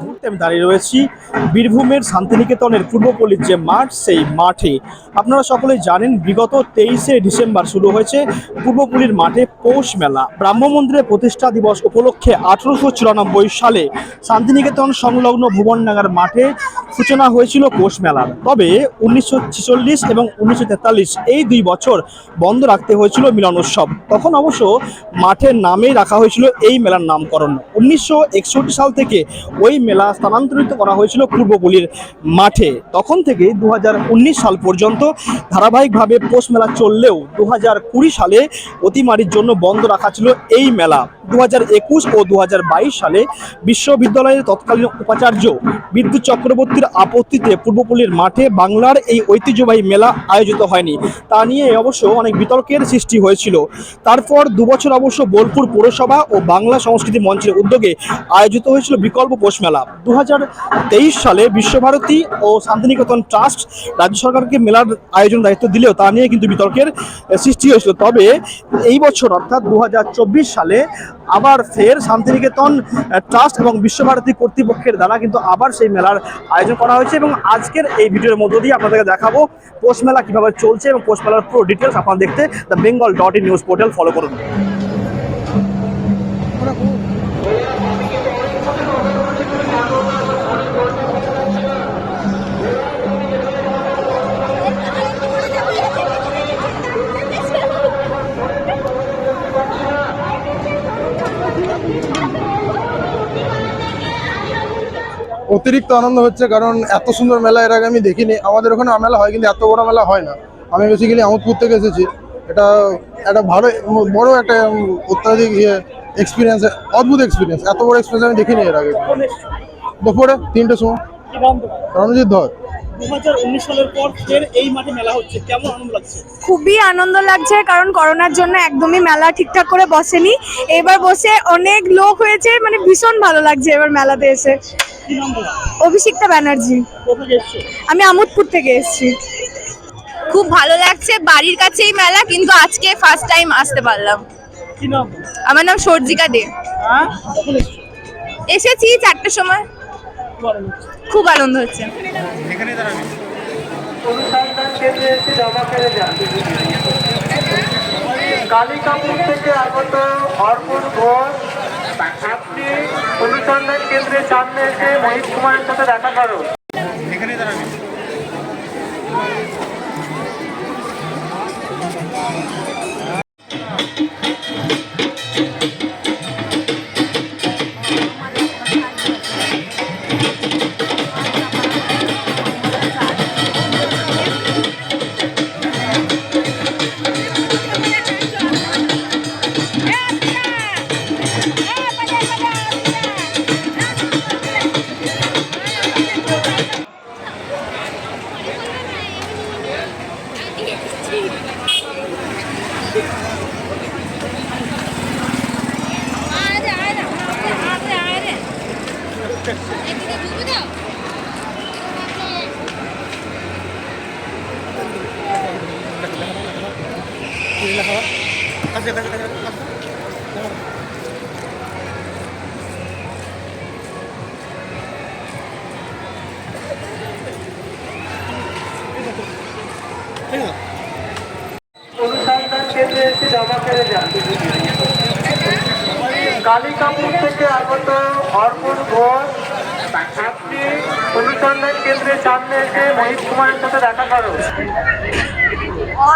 মুহূর্তে আমি দাঁড়িয়ে রয়েছি বীরভূমের শান্তিনিকেতনের পূর্বপল্লীর যে মাঠ, সেই মাঠে আপনারা সকলেই জানেন বিগত তেইশে ডিসেম্বর শুরু হয়েছে পূর্বপল্লীর মাঠে পৌষ মেলা। ব্রাহ্ম মন্দিরের প্রতিষ্ঠা দিবস উপলক্ষে আঠারোশো চুরানব্বই সালে শান্তিনিকেতন সংলগ্ন ভুবনডাঙ্গার মাঠে সূচনা হয়েছিল পৌষ মেলার তবে উনিশশো এবং উনিশশো তেতাল্লিশ এই দুই বছর বন্ধ রাখতে হয়েছিল মিলন উৎসব। তখন অবশ্য মাঠের নামেই রাখা হয়েছিল এই মেলার নামকরণ। উনিশশো একষট্টি সাল থেকে ওই মেলা স্থানান্তরিত করা হয়েছিল পূর্বপল্লীর মাঠে। তখন থেকে দু হাজার উনিশ সাল পর্যন্ত ধারাবাহিকভাবে পোষ মেলা চললেও দু হাজার কুড়ি সালে অতিমারির জন্য বন্ধ রাখা ছিল এই মেলা। দু ও দু হাজার বাইশ সালে বিশ্ববিদ্যালয়ের তৎকালীন উপাচার্য বিদ্যুৎ চক্রবর্তীর আপত্তিতে পূর্বপল্লীর মাঠে বাংলার এই ঐতিহ্যবাহী মেলা আয়োজিত হয়নি। তা নিয়ে অবশ্য অনেক বিতর্কের সৃষ্টি হয়েছিল। তারপর দুবছর অবশ্য বোলপুর পৌরসভা ও বাংলা সংস্কৃতি মঞ্চের উদ্যোগে আয়োজিত হয়েছিল বিকল্প পৌষ মেলা। দু সালে বিশ্বভারতী ও শান্তিনিকেতন ট্রাস্ট রাজ্য সরকারকে মেলার আয়োজন দায়িত্ব দিলেও তা নিয়ে কিন্তু বিতর্কের সৃষ্টি হয়েছিল। তবে এই বছর অর্থাৎ দু হাজার চব্বিশ সালে আবার ফের শান্তিনিকেতন ট্রাস্ট এবং বিশ্বভারতী কর্তৃপক্ষের দ্বারা কিন্তু আবার সেই মেলার আয়োজন করা হয়েছে এবং আজকের এই ভিডিওর মধ্য দিয়ে আপনাদেরকে দেখাবো পৌষ মেলা কীভাবে চলছে এবং পৌষ মেলার পুরো ডিটেলস আপনারা দেখতে the Bengal dot in news portal follow করুন। অতিরিক্ত আনন্দ হচ্ছে কারণ এত সুন্দর মেলা এর আগে আমি দেখিনি। আমাদের ওখানে মেলা হয় কিন্তু এত বড় মেলা হয় না। আমি বেসিক্যালি আমোদপুর থেকে এসেছি। এটা একটা ভালো বড় একটা অত্যাধিক এক্সপিরিয়েন্স অদ্ভুত এক্সপিরিয়েন্স এত বড় এক্সপিরিয়েন্স আমি দেখিনি এর আগে। দুপুরে তিনটের সময়। রণজিৎ ধর। দু সালের পর ফের এই মাঠে মেলা হচ্ছে। কেমন আনন্দ লাগছে? খুবই আনন্দ লাগছে কারণ করোনার জন্য একদমই মেলা ঠিকঠাক করে বসেনি। এবার বসে অনেক লোক হয়েছে মানে ভীষণ ভালো লাগছে এবার মেলাতে এসে। অভিষিক্তা ব্যানার্জি। আমি আমোদপুর থেকে এসেছি। খুব ভালো লাগছে বাড়ির কাছেই মেলা কিন্তু আজকে ফার্স্ট টাইম আসতে পারলাম। আমার নাম সর্জিকা দে। হ্যাঁ? এসেছি চারটের সময়। খুব আনন্দ হচ্ছে। করে কালিকাপুর থেকে আগত অর্পণ ঘোষ আপনি অনুসন্ধান কেন্দ্রের সামনে এসে মহিত কুমারের সাথে দেখা করুন অনুসন্ধান কেন্দ্রে এসে জমা করে যান কালিকাপুর থেকে আগত অর্পণ ঘোষ, আপনি অনুসন্ধান কেন্দ্রের সামনে এসে মহিত কুমারের সাথে দেখা করুন। আ